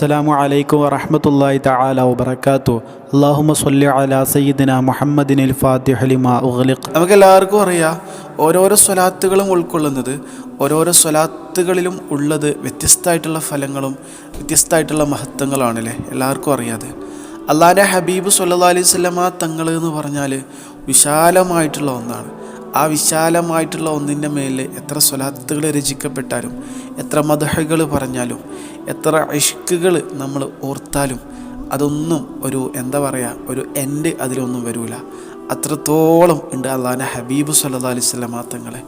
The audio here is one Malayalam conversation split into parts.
അസ്സലാമു അലൈക്കും വറഹ്മത്തുള്ളാഹി തആല വബറകാതു അല്ലാഹുമ്മ സ്വല്ലി അലാ സയ്യിദിന മുഹമ്മദിനിൽ ഫാത്തിഹ ലിമാ നമുക്ക് എല്ലാവർക്കും അറിയാം ഓരോരോ സ്വലാത്തുകളും ഉൾക്കൊള്ളുന്നത് ഓരോരോ സ്വലാത്തുകളിലും ഉള്ളത് വ്യത്യസ്തമായിട്ടുള്ള ഫലങ്ങളും വ്യത്യസ്തമായിട്ടുള്ള മഹത്വങ്ങളാണല്ലേ? എല്ലാവർക്കും അറിയാതെ. അള്ളാഹിന്റെ ഹബീബ് സല്ലാ അലൈഹി വസല്ലമ തങ്ങൾ എന്ന് പറഞ്ഞാൽ വിശാലമായിട്ടുള്ള ഒന്നാണ്. ആ വിശാലമായിട്ടുള്ള ഒന്നിന്റെ മേലെ എത്ര സ്വലാത്തുകൾ രചിക്കപ്പെട്ടാലും എത്ര മധുഹകൾ പറഞ്ഞാലും എത്ര ഇഷ്കുകൾ നമ്മൾ ഓർത്താലും അതൊന്നും ഒരു എന്താ പറയുക ഒരു എൻഡ് അതിലൊന്നും വരില്ല അത്രത്തോളം ഉണ്ട് അള്ളാഹിന്റെ ഹബീബ് സല്ലാ അലൈഹി സ്വലമ തങ്ങളെ.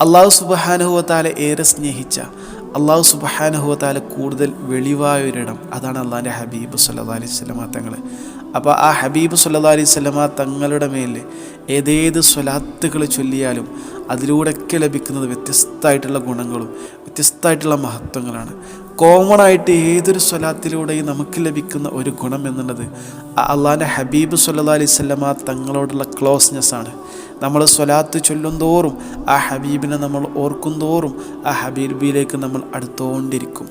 അള്ളാഹു സുബഹാനുഹുവത്താലെ ഏറെ സ്നേഹിച്ച അള്ളാഹു സുബഹാനുഹുവത്താലെ കൂടുതൽ വെളിവായൊരിടം അതാണ് അള്ളാഹിന്റെ ഹബീബ് സല്ലാ അലൈഹി സ്വലമ തങ്ങൾ അപ്പോൾ ആ ഹബീബ് സല്ലാ അലൈഹി തങ്ങളുടെ മേലിൽ ഏതേത് സ്വലാത്തുകൾ ചൊല്ലിയാലും അതിലൂടെയൊക്കെ ലഭിക്കുന്നത് വ്യത്യസ്തമായിട്ടുള്ള ഗുണങ്ങളും വ്യത്യസ്തമായിട്ടുള്ള മഹത്വങ്ങളാണ്. കോമൺ ആയിട്ട് ഏതൊരു സ്വലാത്തിലൂടെയും നമുക്ക് ലഭിക്കുന്ന ഒരു ഗുണം എന്നുള്ളത് അള്ളാഹാന്റെ ഹബീബ് സല്ലാ അലൈഹി സ്വലമ തങ്ങളോടുള്ള ക്ലോസ്നെസ് ആണ്. നമ്മൾ സ്വലാത്ത് ചൊല്ലും തോറും ആ ഹബീബിനെ നമ്മൾ ഓർക്കും തോറും ആ ഹബീബിലേക്ക് നമ്മൾ അടുത്തുകൊണ്ടിരിക്കും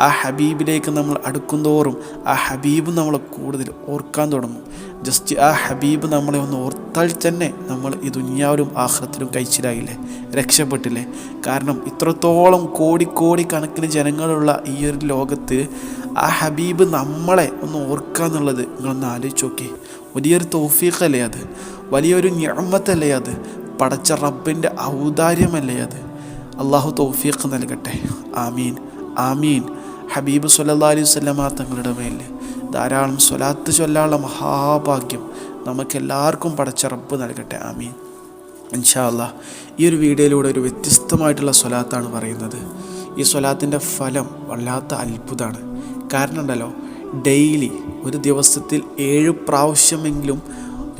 ആ ഹബീബിലേക്ക് നമ്മൾ അടുക്കും തോറും ആ ഹബീബ് നമ്മളെ കൂടുതൽ ഓർക്കാൻ തുടങ്ങും. ജസ്റ്റ് ആ ഹബീബ് നമ്മളെ ഒന്ന് ഓർത്താൽ തന്നെ നമ്മൾ ഈ ദുനിയാവിലും ആഹ്റത്തിലും കഴിച്ചിലായില്ലേ? രക്ഷപ്പെട്ടില്ലേ? കാരണം ഇത്രത്തോളം കോടിക്കോടി കണക്കിന് ജനങ്ങളുള്ള ഈ ഒരു ലോകത്ത് ആ ഹബീബ് നമ്മളെ ഒന്ന് ഓർക്കുക എന്നുള്ളത് നിങ്ങളൊന്ന് ആലോചിച്ച് നോക്കി. വലിയൊരു തോഫീഖല്ലേ അത്? വലിയൊരു ഞാമത്തല്ലേ അത്? പടച്ച റബ്ബിന്റെ ഔദാര്യമല്ലേ അത്? അള്ളാഹു തോഫീഖ് നൽകട്ടെ. ആമീൻ. ആമീൻ. ഹബീബ് സല്ലാ അലൈഹി തങ്ങളുടെ മേലിൽ ധാരാളം സ്വലാത്ത് ചൊല്ലാനുള്ള മഹാഭാഗ്യം നമുക്കെല്ലാവർക്കും പടച്ച റബ്ബ് നൽകട്ടെ. ആമീൻ. ഇൻഷാ അല്ലാ ഈ ഒരു വീഡിയോയിലൂടെ ഒരു വ്യത്യസ്തമായിട്ടുള്ള സ്വലാത്താണ് പറയുന്നത്. ഈ സ്വലാത്തിന്റെ ഫലം വല്ലാത്ത അത്ഭുതമാണ്. കാരണം ഉണ്ടല്ലോ ഡെയിലി ഒരു ദിവസത്തിൽ ഏഴ് പ്രാവശ്യമെങ്കിലും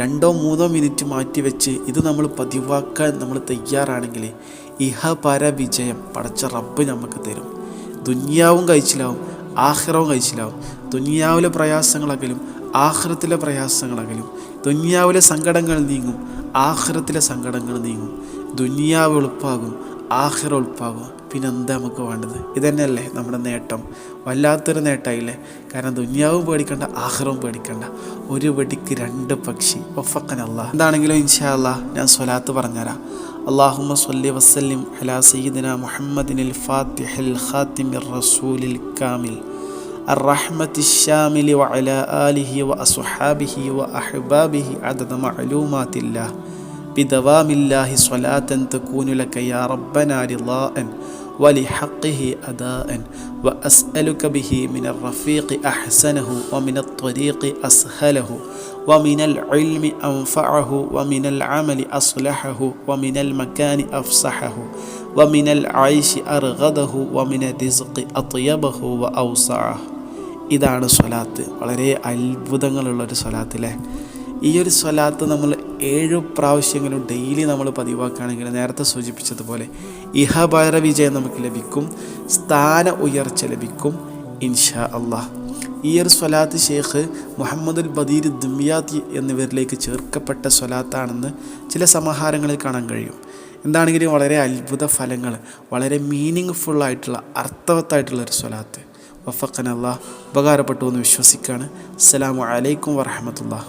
രണ്ടോ മൂന്നോ മിനിറ്റ് മാറ്റിവെച്ച് ഇത് നമ്മൾ പതിവാക്കാൻ നമ്മൾ തയ്യാറാണെങ്കിൽ ഇഹപര വിജയം പടച്ച റബ്ബ് നമുക്ക് തരും. ദുന്യാവും കഴിച്ചിലാവും. ആഹ്റവും കഴിച്ചിലാവും ദുനിയാവിലെ പ്രയാസങ്ങളകലും ആഹ്റത്തിലെ പ്രയാസങ്ങളകലും ദുനിയാവിലെ സങ്കടങ്ങൾ നീങ്ങും ആഹ്റത്തിലെ സങ്കടങ്ങൾ നീങ്ങും. ദുനിയാവ് എളുപ്പാകും ആഹ്റ എളുപ്പാകും പിന്നെ എന്താ നമുക്ക് വേണ്ടത് ഇതന്നെയല്ലേ നമ്മുടെ നേട്ടം വല്ലാത്തൊരു നേട്ടമായില്ലേ കാരണം ദുന്യാവും പേടിക്കണ്ട ആഹ്റവും പേടിക്കണ്ട ഒരു വെടിക്ക് രണ്ട് പക്ഷി ഒഫക്കനല്ല എന്താണെങ്കിലും ഇൻഷാ അല്ലാ ഞാൻ സ്വലാത്ത് പറഞ്ഞുതരാം اللهم صل وسلم على سيدنا محمد الفاتح الخاتم الرسول الكامل الرحمة الشامل وعلى آله وأصحابه وأحبابه عدد معلومات الله بدوام الله صلاة تكون لك يا ربنا رضاء ولحقه أداء وأسألك به من الرفيق أحسنه ومن الطريق أسهله ومن العلم أنفعه ومن العمل أصلحه ومن المكان أفصحه ومن العيش أرغده ومن الرزق أطيبه وأوسعه ഇതാണ് സ്വലാത്ത് വളരെ അത്ഭുതങ്ങളുള്ളൊരു സ്വലാത്തിലെ ഈ ഒരു സ്വലാത്ത് നമ്മൾ ഏഴ് പ്രാവശ്യങ്ങളും ഡെയിലി നമ്മൾ പതിവാക്കുകയാണെങ്കിൽ നേരത്തെ സൂചിപ്പിച്ചതുപോലെ ഇഹഭാര വിജയം നമുക്ക് ലഭിക്കും സ്ഥാന ഉയർച്ച ലഭിക്കും ഇൻഷാ അള്ളാഹ്. ഈ ഒരു സ്വലാത്ത് ഷേഖ് മുഹമ്മദുൽ ബദീർ ദുമിയാദ് എന്നിവരിലേക്ക് ചേർക്കപ്പെട്ട സ്വലാത്താണെന്ന് ചില സമാഹാരങ്ങളിൽ കാണാൻ കഴിയും. എന്താണെങ്കിലും വളരെ അത്ഭുത ഫലങ്ങൾ വളരെ മീനിങ് ഫുള്ളായിട്ടുള്ള അർത്ഥവത്തായിട്ടുള്ള ഒരു സ്വലാത്ത്. വഫക്കൻ അള്ളാഹ് ഉപകാരപ്പെട്ടു എന്ന് വിശ്വസിക്കുകയാണ്. അസ്സലാമു അലൈക്കും വറഹമത്തുള്ള